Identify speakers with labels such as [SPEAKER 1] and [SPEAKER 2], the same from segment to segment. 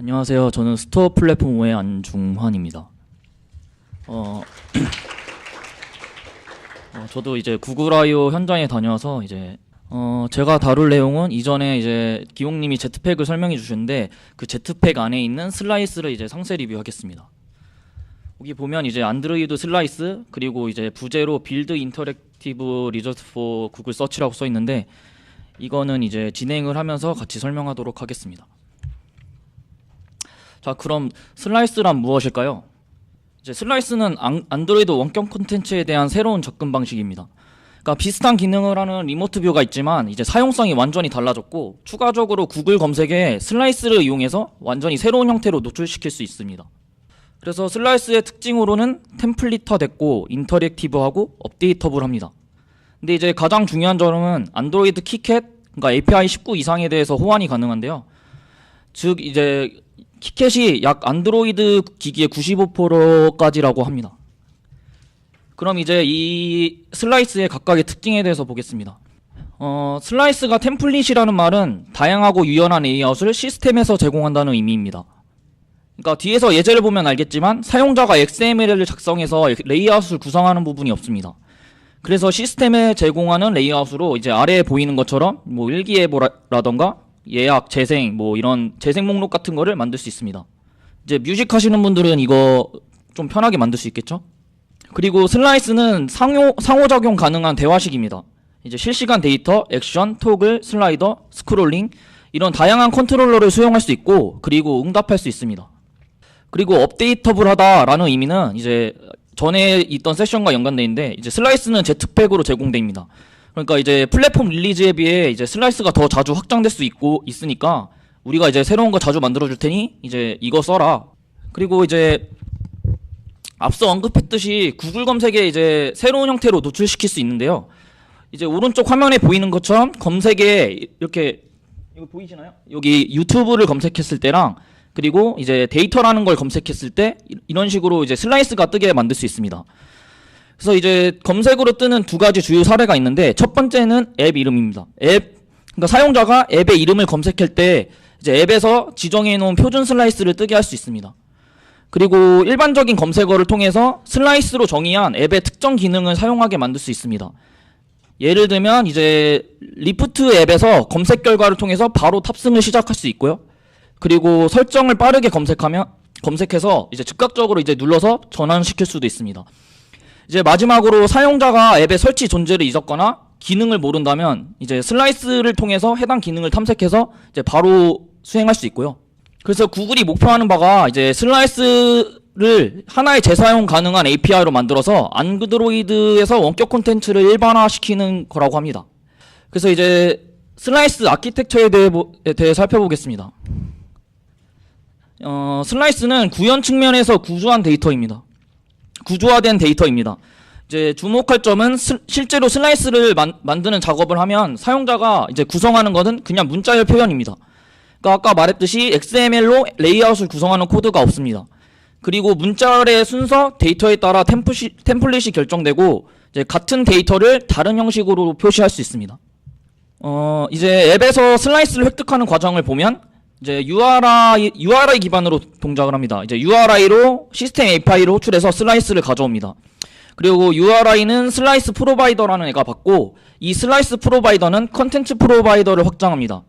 [SPEAKER 1] 안녕하세요. 저는 스토어 플랫폼 5의 안중환입니다. 어, 어, 저도 이제 구글 I/O 현장에 다녀와서 이제 어, 제가 다룰 내용은 이전에 이제 기용님이 제트팩을 설명해 주셨는데 그 제트팩 안에 있는 슬라이스를 이제 상세 리뷰하겠습니다. 여기 보면 이제 안드로이드 슬라이스 그리고 이제 부제로 빌드 인터랙티브 리저트 포 구글 서치라고 써 있는데 이거는 이제 진행을 하면서 같이 설명하도록 하겠습니다. 자, 그럼 슬라이스란 무엇일까요? 이제 슬라이스는 안, 안드로이드 원격 콘텐츠에 대한 새로운 접근 방식입니다. 그러니까 비슷한 기능을 하는 리모트 뷰가 있지만 이제 사용성이 완전히 달라졌고 추가적으로 구글 검색에 슬라이스를 이용해서 완전히 새로운 형태로 노출시킬 수 있습니다. 그래서 슬라이스의 특징으로는 템플릿화 됐고 인터랙티브하고 업데이터블합니다. 근데 이제 가장 중요한 점은 안드로이드 키캣 그러니까 API 19 이상에 대해서 호환이 가능한데요. 즉 이제 키캣이 약 안드로이드 기기의 95%까지라고 합니다. 그럼 이제 이 슬라이스의 각각의 특징에 대해서 보겠습니다. 어, 슬라이스가 템플릿이라는 말은 다양하고 유연한 레이아웃을 시스템에서 제공한다는 의미입니다. 그러니까 뒤에서 예제를 보면 알겠지만 사용자가 XML을 작성해서 레이아웃을 구성하는 부분이 없습니다. 그래서 시스템에 제공하는 레이아웃으로 이제 아래에 보이는 것처럼 뭐 일기예보라던가 예약, 재생 뭐 이런 재생 목록 같은 거를 만들 수 있습니다. 이제 뮤직 하시는 분들은 이거 좀 편하게 만들 수 있겠죠? 그리고 슬라이스는 상호, 상호작용 가능한 대화식입니다. 이제 실시간 데이터, 액션, 토글, 슬라이더, 스크롤링 이런 다양한 컨트롤러를 수용할 수 있고 그리고 응답할 수 있습니다. 그리고 업데이터블 하다라는 의미는 이제 전에 있던 세션과 연관돼 있는데 이제 슬라이스는 제트팩으로 제공됩니다. 그러니까 이제 플랫폼 릴리즈에 비해 이제 슬라이스가 더 자주 확장될 수 있고 있으니까 우리가 이제 새로운 거 자주 만들어 줄 테니 이제 이거 써라. 그리고 이제 앞서 언급했듯이 구글 검색에 이제 새로운 형태로 노출시킬 수 있는데요. 이제 오른쪽 화면에 보이는 것처럼 검색에 이렇게 이거 보이시나요? 여기 유튜브를 검색했을 때랑 그리고 이제 데이터라는 걸 검색했을 때 이- 이런 식으로 이제 슬라이스가 뜨게 만들 수 있습니다. 그래서 이제 검색으로 뜨는 두 가지 주요 사례가 있는데 첫 번째는 앱 이름입니다. 앱 그러니까 사용자가 앱의 이름을 검색할 때 이제 앱에서 지정해 놓은 표준 슬라이스를 뜨게 할 수 있습니다. 그리고 일반적인 검색어를 통해서 슬라이스로 정의한 앱의 특정 기능을 사용하게 만들 수 있습니다. 예를 들면 이제 리프트 앱에서 검색 결과를 통해서 바로 탑승을 시작할 수 있고요. 그리고 설정을 빠르게 검색하면 검색해서 이제 즉각적으로 이제 눌러서 전환시킬 수도 있습니다. 이제 마지막으로 사용자가 앱의 설치 존재를 잊었거나 기능을 모른다면 이제 슬라이스를 통해서 해당 기능을 탐색해서 이제 바로 수행할 수 있고요. 그래서 구글이 목표하는 바가 이제 슬라이스를 하나의 재사용 가능한 API로 만들어서 안드로이드에서 원격 콘텐츠를 일반화시키는 거라고 합니다. 그래서 이제 슬라이스 아키텍처에 대해, 대해 살펴보겠습니다. 어, 슬라이스는 구현 측면에서 구조한 데이터입니다. 구조화된 데이터입니다. 이제 주목할 점은 스- 실제로 슬라이스를 만, 만드는 작업을 하면 사용자가 이제 구성하는 것은 그냥 문자열 표현입니다. 그러니까 아까 말했듯이 XML로 레이아웃을 구성하는 코드가 없습니다. 그리고 문자열의 순서, 데이터에 따라 템플시, 템플릿이 결정되고 이제 같은 데이터를 다른 형식으로 표시할 수 있습니다. 어, 이제 앱에서 슬라이스를 획득하는 과정을 보면 이제 URI, URI 기반으로 동작을 합니다. 이제 URI로 시스템 API로 호출해서 슬라이스를 가져옵니다. 그리고 URI는 슬라이스 프로바이더라는 애가 받고 이 슬라이스 프로바이더는 컨텐츠 프로바이더를 확장합니다.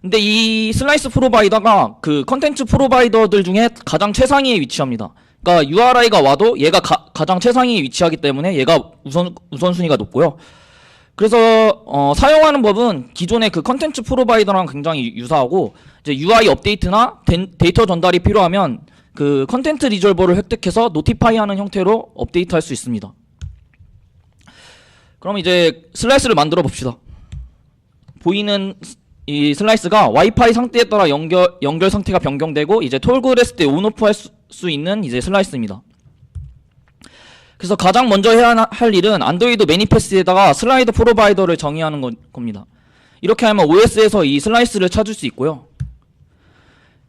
[SPEAKER 1] 근데 이 슬라이스 프로바이더가 그 컨텐츠 프로바이더들 중에 가장 최상위에 위치합니다. 그러니까 URI가 와도 얘가 가, 장 최상위에 위치하기 때문에 얘가 우선 우선순위가 높고요. 그래서 어, 사용하는 법은 기존의 그 컨텐츠 프로바이더랑 굉장히 유사하고 이제 UI 업데이트나 덴- 데이터 전달이 필요하면 그 컨텐트 리졸버를 획득해서 노티파이하는 형태로 업데이트할 수 있습니다. 그럼 이제 슬라이스를 만들어 봅시다. 보이는 스- 이 슬라이스가 와이파이 상태에 따라 연결 연결 상태가 변경되고 이제 했을 때 온오프 할 수 있는 이제 슬라이스입니다. 그래서 가장 먼저 해야 하- 할 일은 안드로이드 매니페스트에다가 슬라이드 프로바이더를 정의하는 거- 겁니다. 이렇게 하면 OS에서 이 슬라이스를 찾을 수 있고요.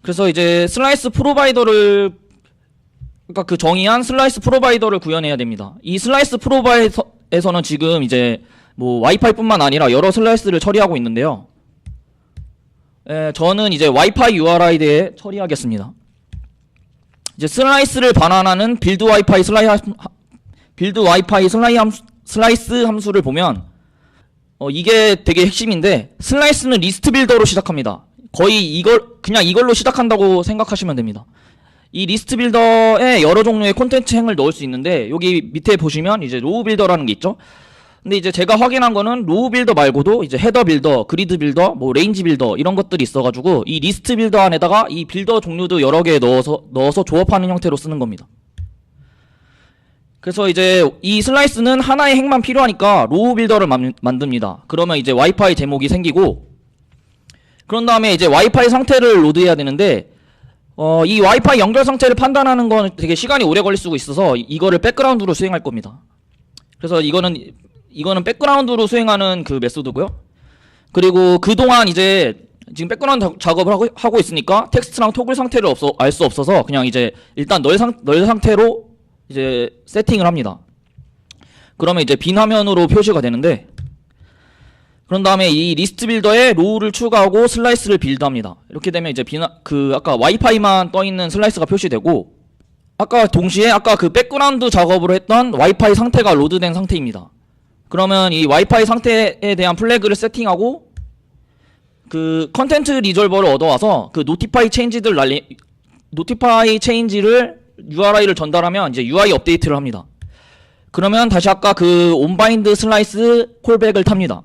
[SPEAKER 1] 그래서 이제 슬라이스 프로바이더를 그러니까 그 정의한 슬라이스 프로바이더를 구현해야 됩니다. 이 슬라이스 프로바이더에서는 지금 이제 뭐 와이파이뿐만 아니라 여러 슬라이스를 처리하고 있는데요. 에, 저는 이제 와이파이 URI 대해 처리하겠습니다. 이제 슬라이스를 반환하는 빌드 와이파이 슬라이 함, 빌드 와이파이 슬라이 함, 슬라이스 함수를 보면 어, 이게 되게 핵심인데 슬라이스는 리스트 빌더로 시작합니다. 거의 이걸 그냥 이걸로 시작한다고 생각하시면 됩니다. 이 리스트 빌더에 여러 종류의 콘텐츠 행을 넣을 수 있는데 여기 밑에 보시면 이제 로우 빌더라는 게 있죠. 근데 이제 제가 확인한 거는 로우 빌더 말고도 이제 헤더 빌더, 그리드 빌더, 뭐 레인지 빌더 이런 것들이 있어가지고 이 리스트 빌더 안에다가 이 빌더 종류도 여러 개 넣어서 넣어서 조합하는 형태로 쓰는 겁니다. 그래서 이제 이 슬라이스는 하나의 핵만 필요하니까 로우 빌더를 만, 만듭니다. 그러면 이제 와이파이 제목이 생기고 그런 다음에 이제 와이파이 상태를 로드해야 되는데 어, 이 와이파이 연결 상태를 판단하는 건 되게 시간이 오래 걸릴 수가 있어서 이- 이거를 백그라운드로 수행할 겁니다. 그래서 이거는 이거는 백그라운드로 수행하는 그 메소드고요. 그리고 그동안 이제 지금 백그라운드 작- 작업을 하고, 하고 있으니까 텍스트랑 토글 상태를 없어, 알 수 없어서 그냥 이제 일단 널, 상, 널 상태로 이제 세팅을 합니다. 그러면 이제 빈 화면으로 표시가 되는데 그런 다음에 이 리스트 빌더에 로우를 추가하고 슬라이스를 빌드합니다. 이렇게 되면 이제 빈, 그 아까 와이파이만 떠 있는 슬라이스가 표시되고 아까 동시에 아까 그 백그라운드 작업으로 했던 와이파이 상태가 로드된 상태입니다. 그러면 이 와이파이 상태에 대한 플래그를 세팅하고 그 컨텐츠 리졸버를 얻어와서 그 노티파이 체인지들 날리 노티파이 체인지를 URI를 전달하면 이제 UI 업데이트를 합니다. 그러면 다시 아까 그 온바인드 슬라이스 콜백을 탑니다.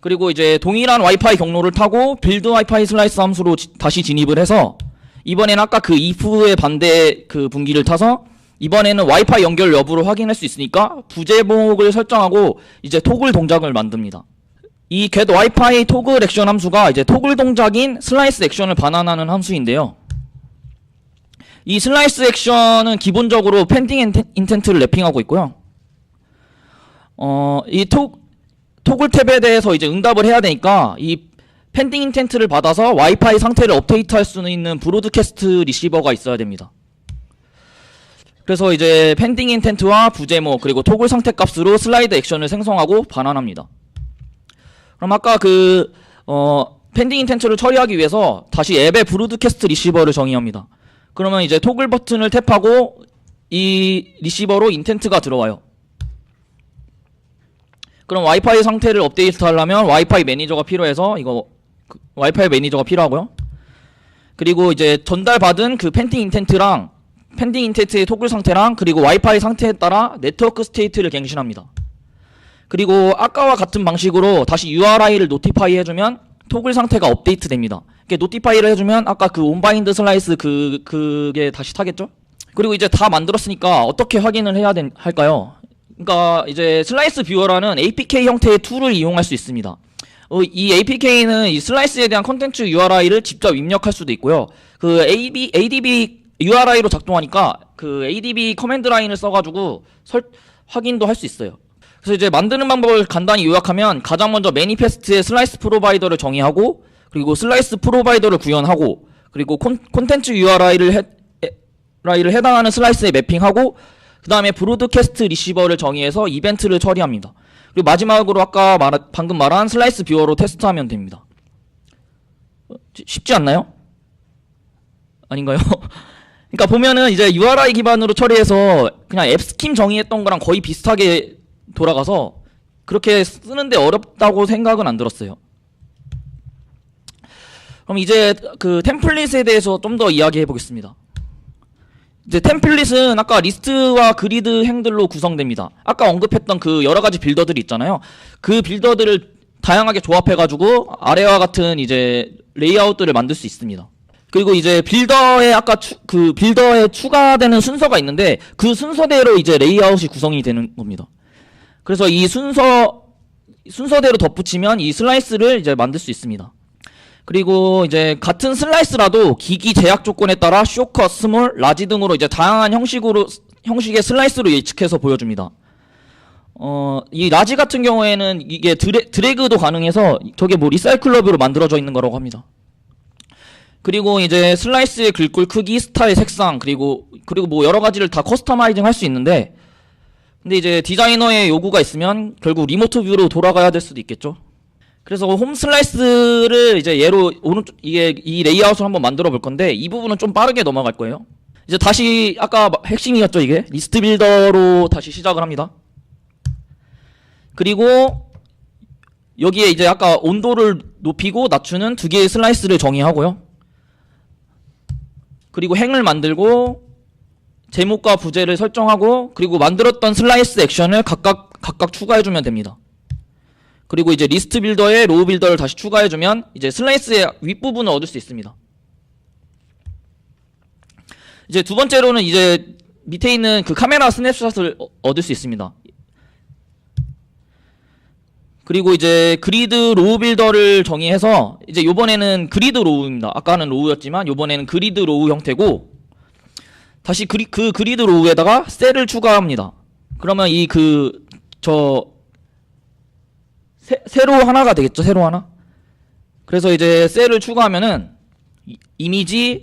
[SPEAKER 1] 그리고 이제 동일한 와이파이 경로를 타고 빌드 와이파이 슬라이스 함수로 지- 다시 진입을 해서 이번에는 아까 그 if의 반대 그 분기를 타서 이번에는 와이파이 연결 여부를 확인할 수 있으니까 부제목을 설정하고 이제 토글 동작을 만듭니다. 이 get 와이파이 토글 액션 함수가 이제 토글 동작인 슬라이스 액션을 반환하는 함수인데요. 이 슬라이스 액션은 기본적으로 펜딩 인텐트를 랩핑하고 있고요. 어, 이 토, 토글 탭에 대해서 이제 응답을 해야 되니까 이 펜딩 인텐트를 받아서 와이파이 상태를 업데이트 할 수 있는 브로드캐스트 리시버가 있어야 됩니다. 그래서 이제 펜딩 인텐트와 부제목 그리고 토글 상태 값으로 슬라이드 액션을 생성하고 반환합니다. 그럼 아까 그 어, 펜딩 인텐트를 처리하기 위해서 다시 앱의 브로드캐스트 리시버를 정의합니다. 그러면 이제 토글 버튼을 탭하고 이 리시버로 인텐트가 들어와요. 그럼 와이파이 상태를 업데이트 하려면 와이파이 매니저가 필요해서 이거 그 와이파이 매니저가 필요하고요. 그리고 이제 전달받은 그 펜딩 인텐트랑 펜딩 인텐트의 토글 상태랑 그리고 와이파이 상태에 따라 네트워크 스테이트를 갱신합니다. 그리고 아까와 같은 방식으로 다시 URI를 노티파이 해주면 토글 상태가 업데이트 됩니다. 이렇게 노티파이를 해주면 아까 그 온바인드 슬라이스 그 그게 다시 타겠죠? 그리고 이제 다 만들었으니까 어떻게 확인을 해야 된, 할까요? 그러니까 이제 슬라이스 뷰어라는 APK 형태의 툴을 이용할 수 있습니다. 어, 이 APK는 이 슬라이스에 대한 컨텐츠 URI를 직접 입력할 수도 있고요. 그 AD, ADB URI로 작동하니까 그 ADB 커맨드 라인을 써가지고 설, 확인도 할 수 있어요. 그래서 이제 만드는 방법을 간단히 요약하면 가장 먼저 매니페스트의 슬라이스 프로바이더를 정의하고 그리고 슬라이스 프로바이더를 구현하고 그리고 콘, 콘텐츠 URI를 해, 라이를 해당하는 슬라이스에 매핑하고 그 다음에 브로드캐스트 리시버를 정의해서 이벤트를 처리합니다. 그리고 마지막으로 아까 말, 방금 말한 슬라이스 뷰어로 테스트하면 됩니다. 어, 지- 쉽지 않나요? 아닌가요? 그러니까 보면은 이제 URI 기반으로 처리해서 그냥 앱 스킨 정의했던 거랑 거의 비슷하게 돌아가서 그렇게 쓰는데 어렵다고 생각은 안 들었어요. 그럼 이제 그 템플릿에 대해서 좀 더 이야기해 보겠습니다. 이제 템플릿은 아까 리스트와 그리드 행들로 구성됩니다. 아까 언급했던 그 여러 가지 빌더들이 있잖아요. 그 빌더들을 다양하게 조합해 가지고 아래와 같은 이제 레이아웃들을 만들 수 있습니다. 그리고 이제 빌더에 아까 추, 그 빌더에 추가되는 순서가 있는데 그 순서대로 이제 레이아웃이 구성이 되는 겁니다. 그래서 이 순서 순서대로 덧붙이면 이 슬라이스를 이제 만들 수 있습니다. 그리고 이제 같은 슬라이스라도 기기 제약 조건에 따라 쇼컷, 스몰, 라지 등으로 이제 다양한 형식으로 형식의 슬라이스로 예측해서 보여줍니다. 어, 이 라지 같은 경우에는 이게 드래, 드래그도 가능해서 저게 뭐 리사이클러브로 만들어져 있는 거라고 합니다. 그리고 이제 슬라이스의 글꼴 크기, 스타일, 색상, 그리고 그리고 뭐 여러 가지를 다 커스터마이징 할 수 있는데 근데 이제 디자이너의 요구가 있으면 결국 리모트 뷰로 돌아가야 될 수도 있겠죠. 그래서 홈 슬라이스를 이제 얘로 오른쪽 이게 이 레이아웃을 한번 만들어 볼 건데 이 부분은 좀 빠르게 넘어갈 거예요. 이제 다시 아까 마- 핵심이었죠 이게 리스트 빌더로 다시 시작을 합니다. 그리고 여기에 이제 아까 온도를 높이고 낮추는 두 개의 슬라이스를 정의하고요. 그리고 행을 만들고 제목과 부제를 설정하고 그리고 만들었던 슬라이스 액션을 각각 각각 추가해 주면 됩니다. 그리고 이제 리스트 빌더에 로우 빌더를 다시 추가해 주면 이제 슬라이스의 윗부분을 얻을 수 있습니다. 이제 두 번째로는 이제 밑에 있는 그 카메라 스냅샷을 어- 얻을 수 있습니다. 그리고 이제 그리드 로우 빌더를 정의해서 이제 요번에는 그리드 로우입니다. 아까는 로우였지만 요번에는 그리드 로우 형태고 다시 그리, 그 그리드 로우에다가 셀을 추가합니다. 그러면 이 그 저 세로 하나가 되겠죠. 세로 하나. 그래서 이제 셀을 추가하면은 이- 이미지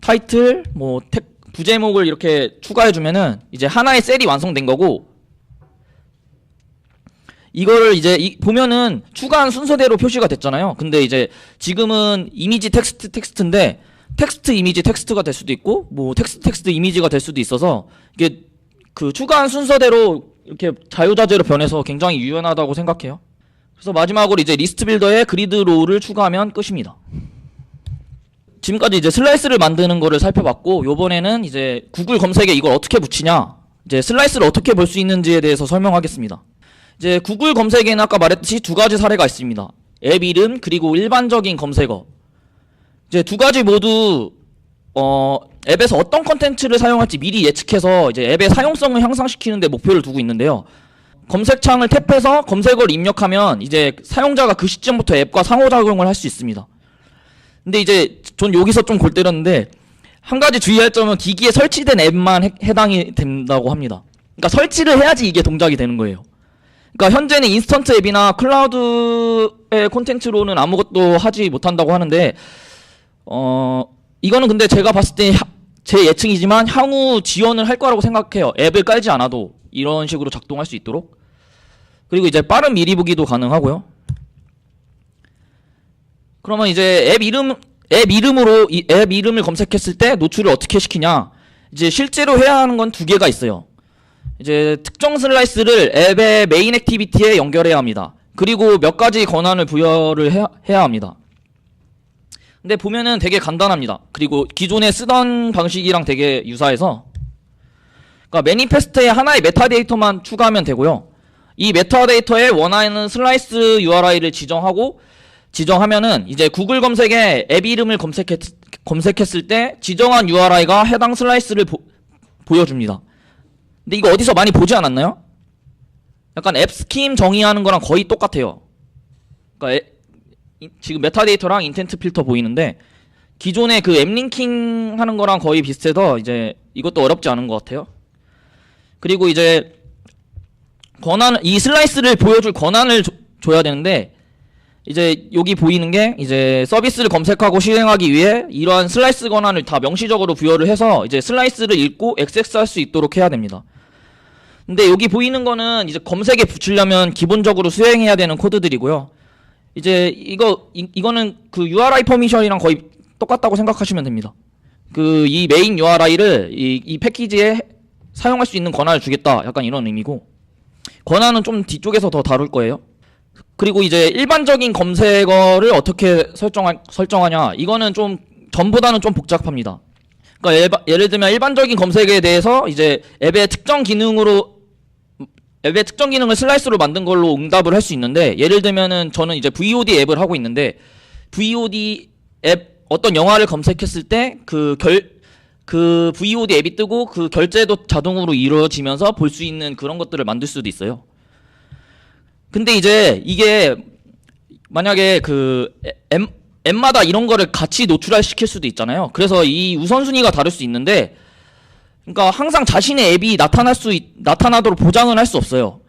[SPEAKER 1] 타이틀 뭐 텍, 부제목을 이렇게 추가해 주면은 이제 하나의 셀이 완성된 거고 이거를 이제 이- 보면은 추가한 순서대로 표시가 됐잖아요. 근데 이제 지금은 이미지 텍스트 텍스트인데 텍스트 이미지 텍스트가 될 수도 있고 뭐 텍스트 텍스트 이미지가 될 수도 있어서 이게 그 추가한 순서대로 이렇게 자유자재로 변해서 굉장히 유연하다고 생각해요. 그래서 마지막으로 이제 리스트 빌더에 그리드 로우를 추가하면 끝입니다. 지금까지 이제 슬라이스를 만드는 거를 살펴봤고 요번에는 이제 구글 검색에 이걸 어떻게 붙이냐 이제 슬라이스를 어떻게 볼 수 있는지에 대해서 설명하겠습니다. 이제 구글 검색에는 아까 말했듯이 두 가지 사례가 있습니다. 앱 이름 그리고 일반적인 검색어. 이제 두 가지 모두 어 앱에서 어떤 컨텐츠를 사용할지 미리 예측해서 이제 앱의 사용성을 향상시키는 데 목표를 두고 있는데요. 검색창을 탭해서 검색어를 입력하면 이제 사용자가 그 시점부터 앱과 상호작용을 할 수 있습니다. 근데 이제 전 여기서 좀 골 때렸는데 한 가지 주의할 점은 기기에 설치된 앱만 해, 해당이 된다고 합니다. 그러니까 설치를 해야지 이게 동작이 되는 거예요. 그러니까 현재는 인스턴트 앱이나 클라우드의 콘텐츠로는 아무것도 하지 못한다고 하는데 어 이거는 근데 제가 봤을 때 제 예측이지만 향후 지원을 할 거라고 생각해요. 앱을 깔지 않아도 이런 식으로 작동할 수 있도록. 그리고 이제 빠른 미리 보기도 가능하고요. 그러면 이제 앱 이름 앱 이름으로 이앱 이름을 검색했을 때 노출을 어떻게 시키냐? 이제 실제로 해야 하는 건 두 개가 있어요. 이제 특정 슬라이스를 앱의 메인 액티비티에 연결해야 합니다. 그리고 몇 가지 권한을 부여를 해야, 해야 합니다. 근데 보면은 되게 간단합니다. 그리고 기존에 쓰던 방식이랑 되게 유사해서 그러니까 매니페스트에 하나의 메타데이터만 추가하면 되고요. 이 메타데이터에 원하는 슬라이스 URI를 지정하고 지정하면은 이제 구글 검색에 앱 이름을 검색했, 검색했을 때 지정한 URI가 해당 슬라이스를 보, 보여줍니다. 근데 이거 어디서 많이 보지 않았나요? 약간 앱 스킴 정의하는 거랑 거의 똑같아요. 그러니까 지금 메타데이터랑 인텐트 필터 보이는데 기존의 그 앱 링킹 하는 거랑 거의 비슷해서 이제 이것도 어렵지 않은 것 같아요. 그리고 이제 권한 이 슬라이스를 보여줄 권한을 줘, 줘야 되는데 이제 여기 보이는 게 이제 서비스를 검색하고 실행하기 위해 이러한 슬라이스 권한을 다 명시적으로 부여를 해서 이제 슬라이스를 읽고 액세스할 수 있도록 해야 됩니다. 근데 여기 보이는 거는 이제 검색에 붙이려면 기본적으로 수행해야 되는 코드들이고요. 이제 이거 이, 이거는 그 URI 퍼미션이랑 거의 똑같다고 생각하시면 됩니다. 그 이 메인 URI를 이, 이 패키지에 사용할 수 있는 권한을 주겠다. 약간 이런 의미고 권한은 좀 뒤쪽에서 더 다룰 거예요. 그리고 이제 일반적인 검색어를 어떻게 설정하, 설정하냐 이거는 좀 전보다는 좀 복잡합니다. 그러니까 예바- 예를 들면 일반적인 검색에 대해서 이제 앱의 특정 기능으로 앱의 특정 기능을 슬라이스로 만든 걸로 응답을 할 수 있는데 예를 들면은 저는 이제 VOD 앱을 하고 있는데 VOD 앱 어떤 영화를 검색했을 때 그 결 그 VOD 앱이 뜨고 그 결제도 자동으로 이루어지면서 볼 수 있는 그런 것들을 만들 수도 있어요. 근데 이제 이게 만약에 그 앱, 앱마다 이런 거를 같이 노출화 시킬 수도 있잖아요. 그래서 이 우선순위가 다를 수 있는데 그러니까 항상 자신의 앱이 나타날 수 있- 나타나도록 보장은 할수 없어요.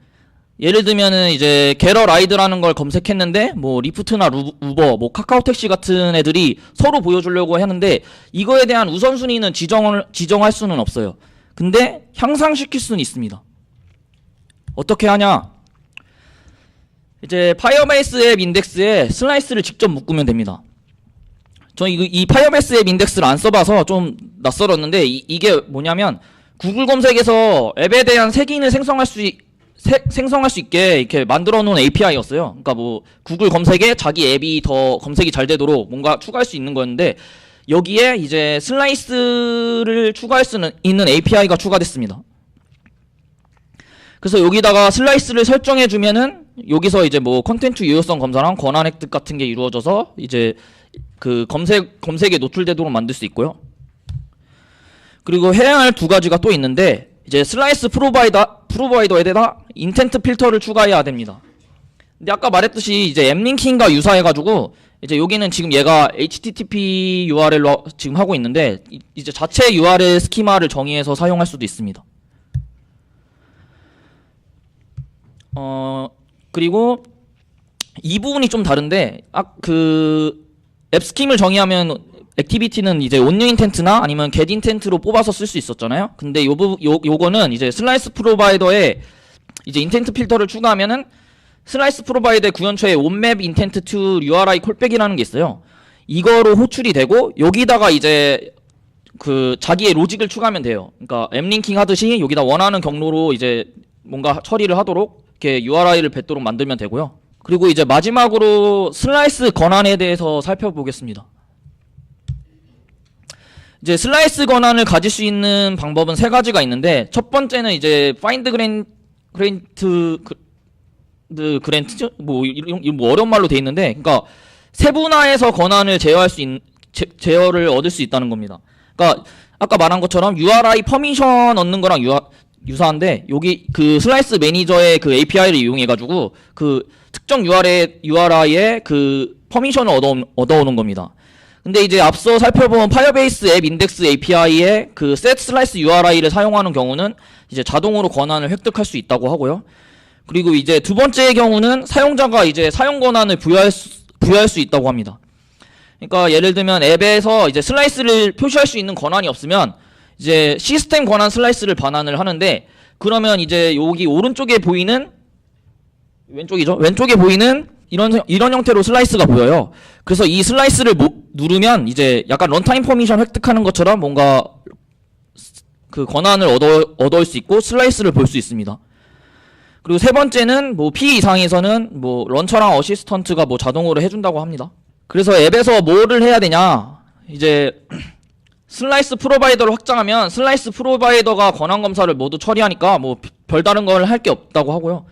[SPEAKER 1] 예를 들면은 이제 게러 라이드라는 걸 검색했는데 뭐 리프트나 루, 우버, 뭐 카카오 택시 같은 애들이 서로 보여주려고 하는데 이거에 대한 우선순위는 지정을 지정할 수는 없어요. 근데 향상시킬 수는 있습니다. 어떻게 하냐? 이제 파이어베이스 앱 인덱스에 슬라이스를 직접 묶으면 됩니다. 저 이, 이 파이어베이스 앱 인덱스를 안 써봐서 좀 낯설었는데 이, 이게 뭐냐면 구글 검색에서 앱에 대한 색인을 생성할 수 있- 세- 생성할 수 있게 이렇게 만들어 놓은 API였어요. 그러니까 뭐 구글 검색에 자기 앱이 더 검색이 잘 되도록 뭔가 추가할 수 있는 거였는데 여기에 이제 슬라이스를 추가할 수 있는 API가 추가됐습니다. 그래서 여기다가 슬라이스를 설정해 주면은 여기서 이제 뭐 컨텐츠 유효성 검사랑 권한 획득 같은 게 이루어져서 이제 그 검색 검색에 노출되도록 만들 수 있고요. 그리고 해야 할두 가지가 또 있는데 이제 슬라이스 프로바이더 프로바이더에다가 인텐트 필터를 추가해야 됩니다. 근데 아까 말했듯이 이제 앱링킹과 유사해가지고 이제 여기는 지금 얘가 HTTP URL로 지금 하고 있는데 이- 이제 자체 URL 스키마를 정의해서 사용할 수도 있습니다. 어 그리고 이 부분이 좀 다른데 아 그 앱스킴을 정의하면 액티비티는 이제 온유 인텐트나 아니면 get 인텐트로 뽑아서 쓸 수 있었잖아요. 근데 요 부, 요 요거는 이제 슬라이스 프로바이더에 이제 인텐트 필터를 추가하면은 슬라이스 프로바이더의 구현처에 온맵 인텐트 to URI 콜백이라는 게 있어요. 이거로 호출이 되고 여기다가 이제 그 자기의 로직을 추가하면 돼요. 그러니까 앱 링킹 하듯이 여기다 원하는 경로로 이제 뭔가 처리를 하도록 이렇게 URI를 뱉도록 만들면 되고요. 그리고 이제 마지막으로 슬라이스 권한에 대해서 살펴보겠습니다. 이제 슬라이스 권한을 가질 수 있는 방법은 세 가지가 있는데 첫 번째는 이제 파인드 그랜 그랜트 그 그랜트죠? 뭐 이런 뭐 어려운 말로 돼 있는데 그러니까 세분화해서 권한을 제어할 수 있, 제, 제어를 얻을 수 있다는 겁니다. 그러니까 아까 말한 것처럼 URI 퍼미션 얻는 거랑 유아, 유사한데 여기 그 슬라이스 매니저의 그 API를 이용해 가지고 그 특정 URI URI의 그 퍼미션을 얻어 얻어오는 겁니다. 근데 이제 앞서 살펴본 파이어베이스 앱 인덱스 API의 그 set 슬라이스 URI를 사용하는 경우는 이제 자동으로 권한을 획득할 수 있다고 하고요. 그리고 이제 두 번째의 경우는 사용자가 이제 사용 권한을 부여할 수, 부여할 수 있다고 합니다. 그러니까 예를 들면 앱에서 이제 슬라이스를 표시할 수 있는 권한이 없으면 이제 시스템 권한 슬라이스를 반환을 하는데 그러면 이제 여기 오른쪽에 보이는 왼쪽이죠. 왼쪽에 보이는 이런 이런 형태로 슬라이스가 보여요. 그래서 이 슬라이스를 모- 누르면 이제 약간 런타임 퍼미션 획득하는 것처럼 뭔가 그 권한을 얻어 얻을 수 있고 슬라이스를 볼 수 있습니다. 그리고 세 번째는 뭐 P 이상에서는 뭐 런처랑 어시스턴트가 뭐 자동으로 해준다고 합니다. 그래서 앱에서 뭐를 해야 되냐? 이제 슬라이스 프로바이더를 확장하면 슬라이스 프로바이더가 권한 검사를 모두 처리하니까 뭐 별다른 걸 할 게 없다고 하고요.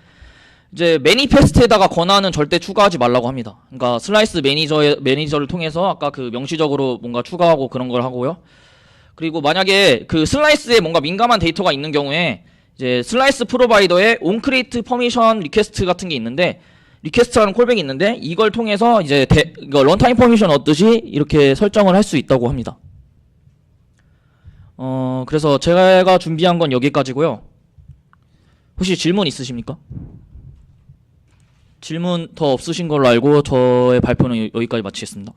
[SPEAKER 1] 이제 매니페스트에다가 권한은 절대 추가하지 말라고 합니다. 그러니까 슬라이스 매니저 매니저를 통해서 아까 그 명시적으로 뭔가 추가하고 그런 걸 하고요. 그리고 만약에 그 슬라이스에 뭔가 민감한 데이터가 있는 경우에 이제 슬라이스 프로바이더에 온크리에이트 퍼미션 리퀘스트 같은 게 있는데 리퀘스트라는 콜백이 있는데 이걸 통해서 이제 대, 이거 런타임 퍼미션 얻듯이 이렇게 설정을 할 수 있다고 합니다. 어 그래서 제가 준비한 건 여기까지고요. 혹시 질문 있으십니까? 질문 더 없으신 걸로 알고 저의 발표는 여- 여기까지 마치겠습니다.